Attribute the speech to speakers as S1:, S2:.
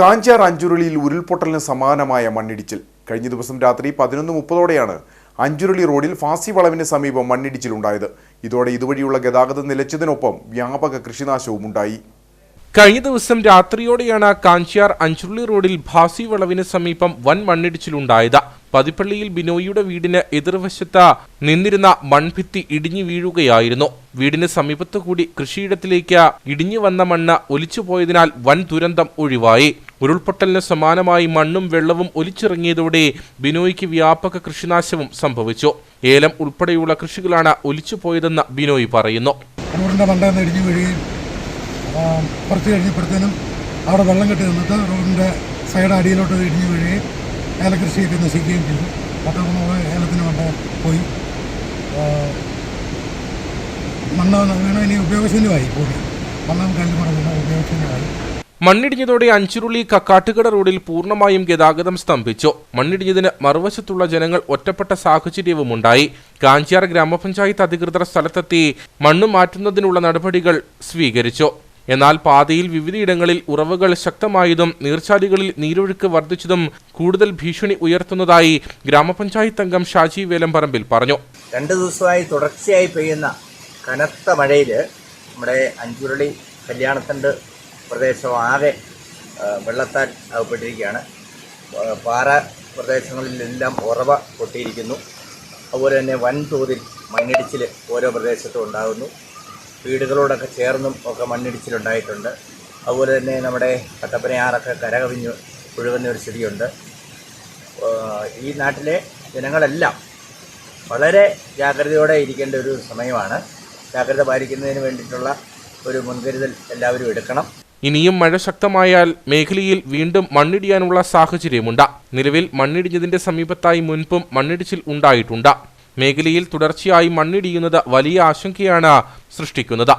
S1: കാഞ്ചാർ അഞ്ചുരുളിയിൽ ഉരുൾപൊട്ടലിന് സമാനമായ മണ്ണിടിച്ചിൽ. കഴിഞ്ഞ ദിവസം രാത്രി പതിനൊന്ന് മുപ്പതോടെയാണ് അഞ്ചുരുളി റോഡിൽ ഫാസി വളവിന് സമീപം മണ്ണിടിച്ചിലുണ്ടായത്. ഇതോടെ ഇതുവഴിയുള്ള ഗതാഗതം നിലച്ചതിനൊപ്പം വ്യാപക കൃഷിനാശവും ഉണ്ടായി
S2: കഴിഞ്ഞ ദിവസം രാത്രിയോടെയാണ് കാഞ്ചിയാർ അഞ്ചുരുളി റോഡിൽ ഭാസി വളവിന് സമീപം വൻ മണ്ണിടിച്ചിലുണ്ടായത്. പതിപ്പള്ളിയിൽ ബിനോയിയുടെ വീടിന് എതിർവശത്ത് നിന്നിരുന്ന മൺഭിത്തി ഇടിഞ്ഞു വീഴുകയായിരുന്നു. വീടിന് സമീപത്തുകൂടി കൃഷിയിടത്തിലേക്ക് ഇടിഞ്ഞു വന്ന മണ്ണ് ഒലിച്ചുപോയതിനാൽ വൻ ദുരന്തം ഒഴിവായി. ഉരുൾപൊട്ടലിന് സമാനമായി മണ്ണും വെള്ളവും ഒലിച്ചിറങ്ങിയതോടെ ബിനോയ്ക്ക് വ്യാപക കൃഷിനാശവും സംഭവിച്ചു. ഏലം ഉൾപ്പെടെയുള്ള കൃഷികളാണ് ഒലിച്ചുപോയതെന്ന് ബിനോയ് പറയുന്നു.
S3: റോഡിന്റെ മണ്ടയിൽ ഇടിഞ്ഞു വീഴുകയും കുറച്ച് കഴിഞ്ഞപ്പോഴത്തേനും അവിടെ വെള്ളം കെട്ടി നിന്നിട്ട് റോഡിന്റെ സൈഡ് അടിയിലോട്ട് ഇടിഞ്ഞു വീഴുകയും ഏലകൃഷിയൊക്കെ നശിക്കുകയും ചെയ്തു. പത്തൊമ്പത് ഏലത്തിന് മണ്ട പോയി. മണ്ണ് വീണ ഇനി ഉപയോഗശൂന്യമായി പോയി മണ്ണും കല്ലും കൂടെ വീണ ഉപയോഗശൂന്യമായി.
S2: മണ്ണിടിഞ്ഞതോടെ അഞ്ചുരുളി കക്കാട്ടുകട റോഡിൽ പൂർണമായും ഗതാഗതം സ്തംഭിച്ചു. മണ്ണിടിഞ്ഞതിന് മറുവശത്തുള്ള ജനങ്ങൾ ഒറ്റപ്പെട്ട സാഹചര്യവുമുണ്ടായി. കാഞ്ചിയാർ ഗ്രാമപഞ്ചായത്ത് അധികൃതർ സ്ഥലത്തെത്തി മണ്ണ് മാറ്റുന്നതിനുള്ള നടപടികൾ സ്വീകരിച്ചു. എന്നാൽ പാതയിൽ വിവിധയിടങ്ങളിൽ ഉറവുകൾ ശക്തമായതും നീർച്ചാലുകളിൽ നീരൊഴുക്ക് വർദ്ധിച്ചതും കൂടുതൽ ഭീഷണി ഉയർത്തുന്നതായി ഗ്രാമപഞ്ചായത്ത് അംഗം ഷാജി വേലമ്പറമ്പിൽ പറഞ്ഞു.
S4: രണ്ട് ദിവസമായി തുടർച്ചയായി പെയ്യുന്ന കനത്ത മഴയിൽ നമ്മുടെ അഞ്ചുരുളി കല്യാണത്തണ്ട് പ്രദേശം ആകെ വെള്ളത്താൽ അകപ്പെട്ടിരിക്കുകയാണ് പാറ പ്രദേശങ്ങളിലെല്ലാം ഉറവ പൊട്ടിയിരിക്കുന്നു. അതുപോലെ തന്നെ വൻതോതിൽ മണ്ണിടിച്ചിൽ ഓരോ പ്രദേശത്തും ഉണ്ടാകുന്നു. വീടുകളോടൊക്കെ ചേർന്നും ഒക്കെ മണ്ണിടിച്ചിലുണ്ടായിട്ടുണ്ട്. അതുപോലെ തന്നെ നമ്മുടെ കട്ടപ്പനയാറൊക്കെ കരകവിഞ്ഞ് ഒഴുകുന്ന ഒരു സ്ഥിതിയുണ്ട്. ഈ നാട്ടിലെ ജനങ്ങളെല്ലാം വളരെ ജാഗ്രതയോടെ ഇരിക്കേണ്ട ഒരു സമയമാണ്. ജാഗ്രത പാലിക്കുന്നതിന് വേണ്ടിയിട്ടുള്ള ഒരു മുൻകരുതൽ എല്ലാവരും എടുക്കണം.
S2: ഇനിയും മഴ ശക്തമായാൽ മേഖലയിൽ വീണ്ടും മണ്ണിടിയാനുള്ള സാഹചര്യമുണ്ട്. നിലവിൽ മണ്ണിടിഞ്ഞതിന്റെ സമീപത്തായി മുൻപും മണ്ണിടിച്ചിൽ ഉണ്ടായിട്ടുണ്ട്. മേഖലയിൽ തുടർച്ചയായി മണ്ണിടിയുന്നത് വലിയ ആശങ്കയാണ് സൃഷ്ടിക്കുന്നത്.